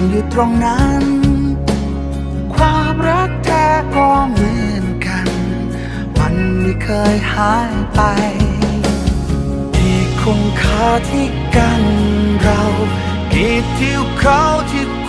ยังอยู่ตรงนั้น ความรักแท้ก็เหมือนกันวันไม่เคยหายไป ที่คงคาที่กันเรากีดที่เขาที่ความ